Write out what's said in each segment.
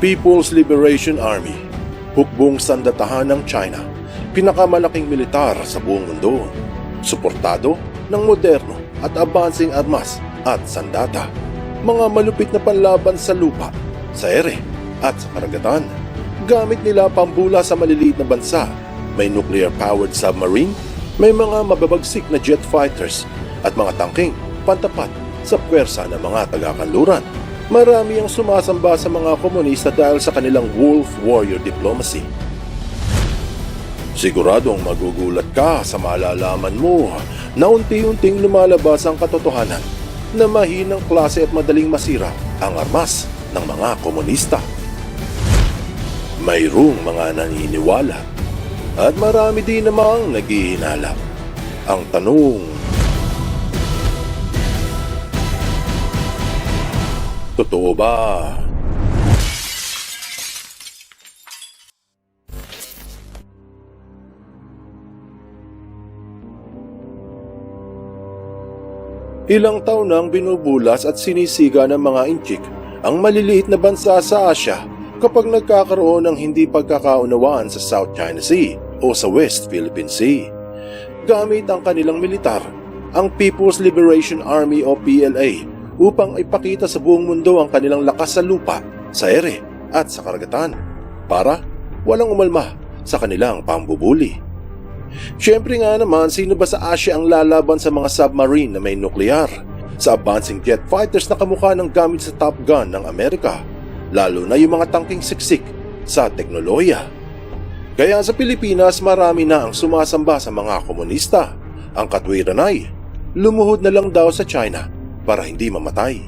People's Liberation Army, hukbong sandatahan ng China, pinakamalaking militar sa buong mundo, suportado ng moderno at advancing armas at sandata, mga malupit na panlaban sa lupa, sa ere at sa karagatan. Gamit nila pambula sa maliliit na bansa, may nuclear-powered submarine, may mga mababagsik na jet fighters at mga tangking pantapat sa pwersa ng mga taga-kanluran. Marami ang sumasamba sa mga komunista dahil sa kanilang wolf warrior diplomacy. Siguradong magugulat ka sa malalaman mo na unti-unting lumalabas ang katotohanan na mahinang klase at madaling masira ang armas ng mga komunista. Mayroong mga naniniwala at marami din namang naghihinala. Ang tanong, totoo ba? Ilang taon nang binubulas at sinisiga ng mga inchik ang maliliit na bansa sa Asya kapag nagkakaroon ng hindi pagkakaunawaan sa South China Sea o sa West Philippine Sea. Gamit ang kanilang militar, ang People's Liberation Army o PLA upang ipakita sa buong mundo ang kanilang lakas sa lupa, sa ere at sa karagatan para walang umalma sa kanilang pambubuli. Siyempre nga naman, sino ba sa Asia ang lalaban sa mga submarine na may nuklear? Sa advancing jet fighters na kamukha ng gamit sa Top Gun ng Amerika, lalo na yung mga tangking siksik sa teknolohiya. Kaya sa Pilipinas, marami na ang sumasamba sa mga komunista. Ang katwiran ay, lumuhod na lang daw sa China para hindi mamatay.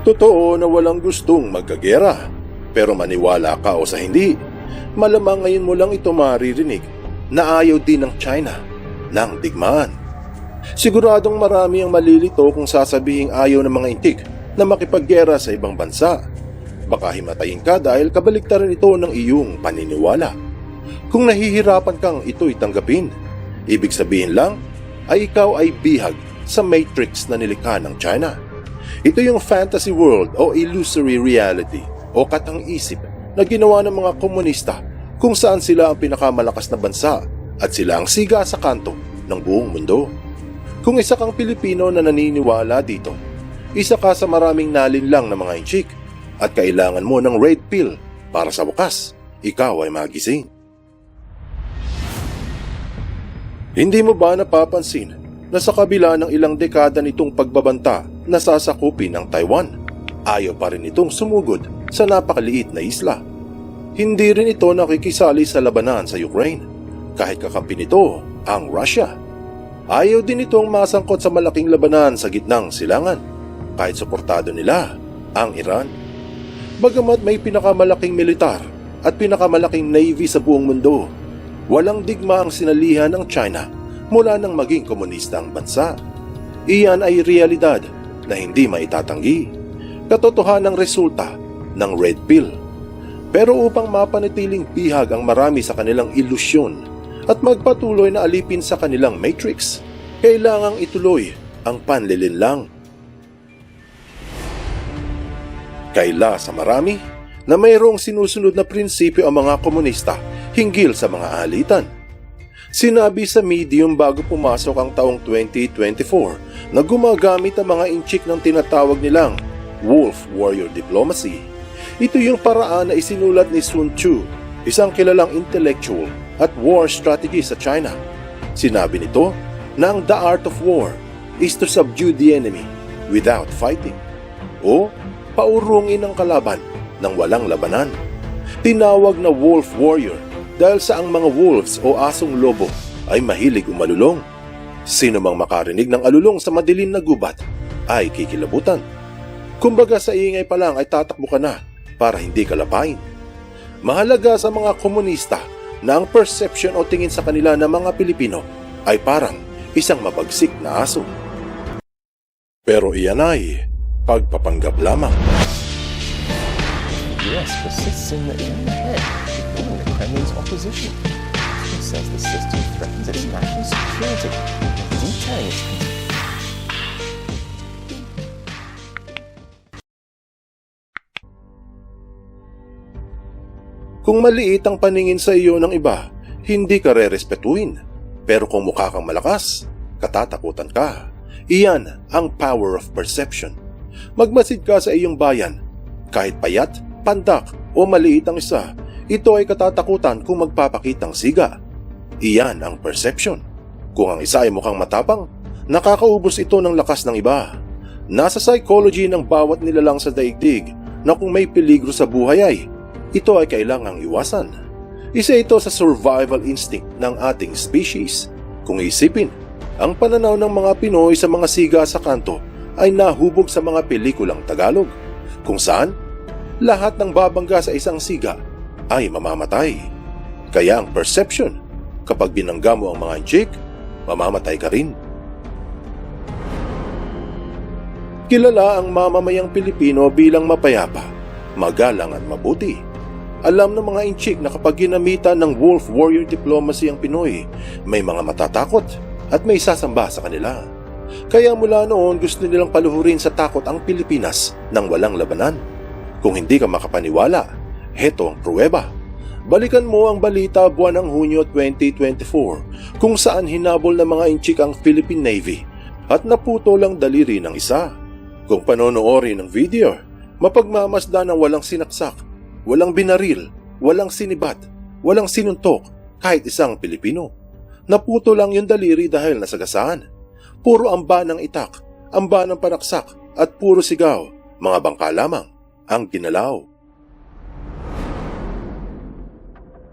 Totoo na walang gustong magkagera, pero maniwala ka o sa hindi, malamang ngayon mo lang ito maririnig na ayaw din ng China ng digmaan. Siguradong marami ang malilito kung sasabihing ayaw ng mga intik na makipaggera sa ibang bansa. Baka himatayin ka dahil kabaliktaran ito ng iyong paniniwala. Kung nahihirapan kang ito'y tanggapin, ibig sabihin lang ay ikaw ay bihag sa matrix na nilikha ng China. Ito yung fantasy world o illusory reality o katang isip na ginawa ng mga komunista kung saan sila ang pinakamalakas na bansa at sila ang siga sa kanto ng buong mundo. Kung isa kang Pilipino na naniniwala dito, isa ka sa maraming nalinlang na mga inchik at kailangan mo ng red pill para sa wakas, ikaw ay magising. Hindi mo ba napapansin na sa kabila ng ilang dekada nitong pagbabanta na sasakupin ng Taiwan, ayaw pa rin itong sumugod sa napakaliit na isla. Hindi rin ito nakikisali sa labanan sa Ukraine, kahit kakampi nito ang Russia. Ayaw din itong masangkot sa malaking labanan sa gitnang silangan, kahit suportado nila ang Iran. Bagamat may pinakamalaking militar at pinakamalaking navy sa buong mundo, walang digma ang sinalihan ng China mula nang maging komunista ang bansa. Iyan ay realidad na hindi maitatanggi. Katotohanan ng resulta ng Red Pill. Pero upang mapanatiling bihag ang marami sa kanilang ilusyon at magpatuloy na alipin sa kanilang matrix, kailangang ituloy ang panlilinlang. Kaila sa marami na mayroong sinusunod na prinsipyo ang mga komunista hinggil sa mga alitan. Sinabi sa medium bago pumasok ang taong 2024 na gumagamit ang mga inchik ng tinatawag nilang Wolf Warrior Diplomacy. Ito yung paraan na isinulat ni Sun Tzu, isang kilalang intellectual at war strategy sa China. Sinabi nito na ang the art of war is to subdue the enemy without fighting o paurungin ang kalaban ng walang labanan. Tinawag na wolf warrior dahil sa ang mga wolves o asong lobo ay mahilig umalulong. Sino mang makarinig ng alulong sa madilim na gubat ay kikilabutan. Kumbaga sa ingay pa lang ay tatakbo ka na para hindi ka lapain. Mahalaga sa mga komunista na ang perception o tingin sa kanila ng mga Pilipino ay parang isang mabagsik na aso. Pero iyan ay pagpapanggap lamang. US persists in the, head, ignoring the Kremlin's opposition. Putin says the system threatens its national security, detailing Kung maliit ang paningin sa iyo ng iba, hindi ka rerespetuin. Pero kung mukha kang malakas, katatakutan ka. Iyan ang power of perception. Magmasid ka sa iyong bayan. Kahit payat, pandak o maliit ang isa, ito ay katatakutan kung magpapakitang siga. Iyan ang perception. Kung ang isa ay mukhang matapang, nakakaubos ito ng lakas ng iba. Nasa psychology ng bawat nilalang sa daigdig na kung may peligro sa buhay ay, ito ay kailangang iwasan. Isa ito sa survival instinct ng ating species. Kung isipin, ang pananaw ng mga Pinoy sa mga siga sa kanto ay nahubog sa mga pelikulang Tagalog, kung saan lahat ng babangga sa isang siga ay mamamatay. Kaya ang perception, kapag binangga mo ang mga chick, mamamatay ka rin. Kilala ang mamamayang Pilipino bilang mapayapa, magalang at mabuti. Alam ng mga inchik na kapag ginamitan ng wolf warrior diplomacy ang Pinoy, may mga matatakot at may sasamba sa kanila. Kaya mula noon gusto nilang paluhurin sa takot ang Pilipinas ng walang labanan. Kung hindi ka makapaniwala, heto ang pruweba. Balikan mo ang balita buwan ng Hunyo 2024 kung saan hinabol ng mga inchik ang Philippine Navy at naputo lang daliri ng isa. Kung panonoorin ng video, mapagmamasda ng walang sinaksak, walang binaril, walang sinibat, walang sinuntok kahit isang Pilipino. Naputo lang yung daliri dahil nasagasaan. Puro amba ng itak, amba ng panaksak at puro sigaw, mga bangka lamang ang ginalaw.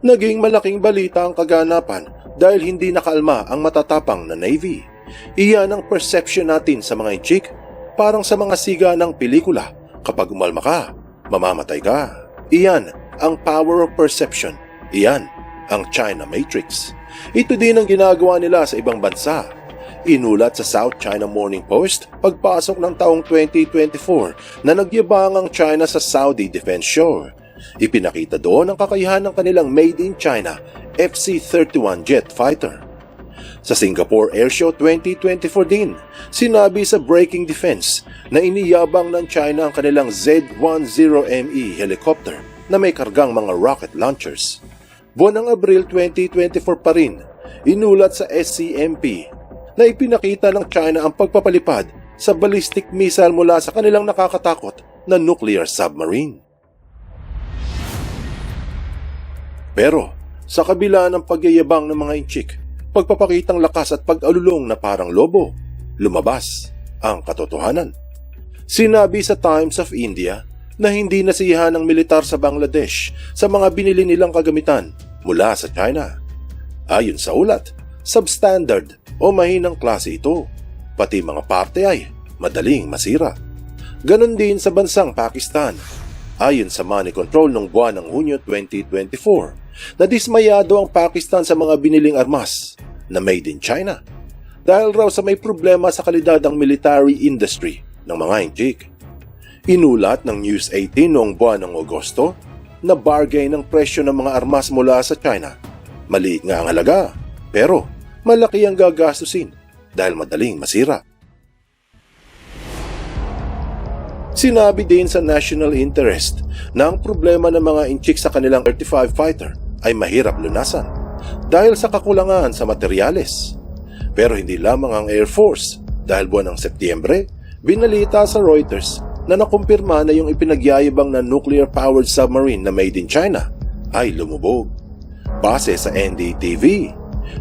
Naging malaking balita ang kaganapan dahil hindi nakalma ang matatapang na Navy. Iyan ang perception natin sa mga inchik, parang sa mga siga ng pelikula. Kapag umalma ka, mamamatay ka. Iyan ang power of perception. Iyan ang China Matrix. Ito din ang ginagawa nila sa ibang bansa. Inulat sa South China Morning Post pagpasok ng taong 2024 na nagyabang ang China sa Saudi Defense Show. Ipinakita doon ang kakayahan ng kanilang Made in China FC-31 jet fighter. Sa Singapore Airshow 2024 din, sinabi sa Breaking Defense na iniyabang ng China ang kanilang Z-10ME helicopter na may kargang mga rocket launchers. Buwan ng Abril 2024 pa rin, inulat sa SCMP na ipinakita ng China ang pagpapalipad sa ballistic missile mula sa kanilang nakakatakot na nuclear submarine. Pero sa kabila ng pagyayabang ng mga inchik, pagpapakitang lakas at pag-alulong na parang lobo, lumabas ang katotohanan. Sinabi sa Times of India na hindi nasiyahan ng militar sa Bangladesh sa mga binili nilang kagamitan mula sa China. Ayon sa ulat, substandard o mahinang klase ito, pati mga parte ay madaling masira. Ganon din sa bansang Pakistan. Ayon sa money control noong buwan ng Hunyo 2024, nadismayado ang Pakistan sa mga biniling armas na made in China dahil raw sa may problema sa kalidad ang military industry ng mga injik. Inulat ng News 18 noong buwan ng Agosto na bargain ang presyo ng mga armas mula sa China. Maliit nga ang halaga, pero malaki ang gagastusin dahil madaling masira. Sinabi din sa national interest na ang problema ng mga inchik sa kanilang 35 fighter ay mahirap lunasan dahil sa kakulangan sa materyales. Pero hindi lamang ang Air Force dahil buwan ng Setyembre, binalita sa Reuters na nakumpirma na yung ipinagyayabang na nuclear-powered submarine na made in China ay lumubog. Base sa NDTV,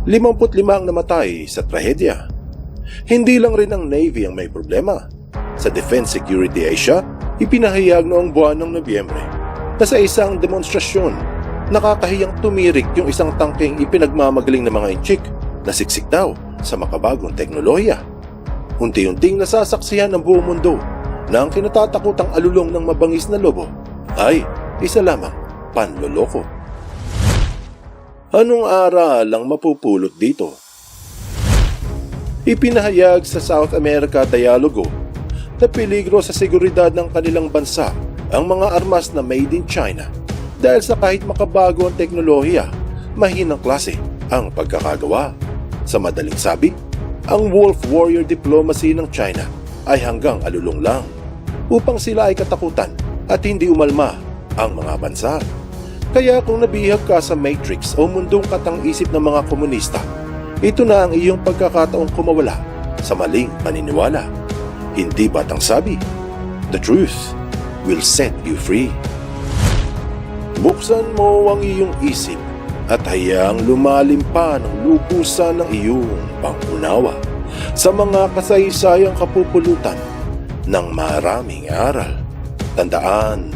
55 ang namatay sa trahedya. Hindi lang rin ang Navy ang may problema. Sa Defense Security Asia, ipinahayag noong buwan ng Nobyembre na sa isang demonstrasyon, nakakahiyang tumirik yung isang tangkeng ipinagmamagaling ng mga inchik na siksik daw sa makabagong teknolohiya. Unti-unting nasasaksihan ng buong mundo na ang kinatatakutang alulong ng mabangis na lobo ay isa lamang panloloko. Anong aral ang mapupulot dito? Ipinahayag sa South America Dialogo na peligro sa seguridad ng kanilang bansa ang mga armas na made in China dahil sa kahit makabago ang teknolohiya, mahinang klase ang pagkakagawa. Sa madaling sabi, ang wolf warrior diplomacy ng China ay hanggang alulong lang upang sila ay katakutan at hindi umalma ang mga bansa. Kaya kung nabihag ka sa matrix o mundong katang-isip ng mga komunista, ito na ang iyong pagkakataong kumawala sa maling paniniwala. Hindi batang sabi, the truth will set you free. Buksan mo ang iyong isip at hayaang lumalim pa ng lubusan ng iyong pangunawa sa mga kasaysayang kapupulutan ng maraming aral. Tandaan,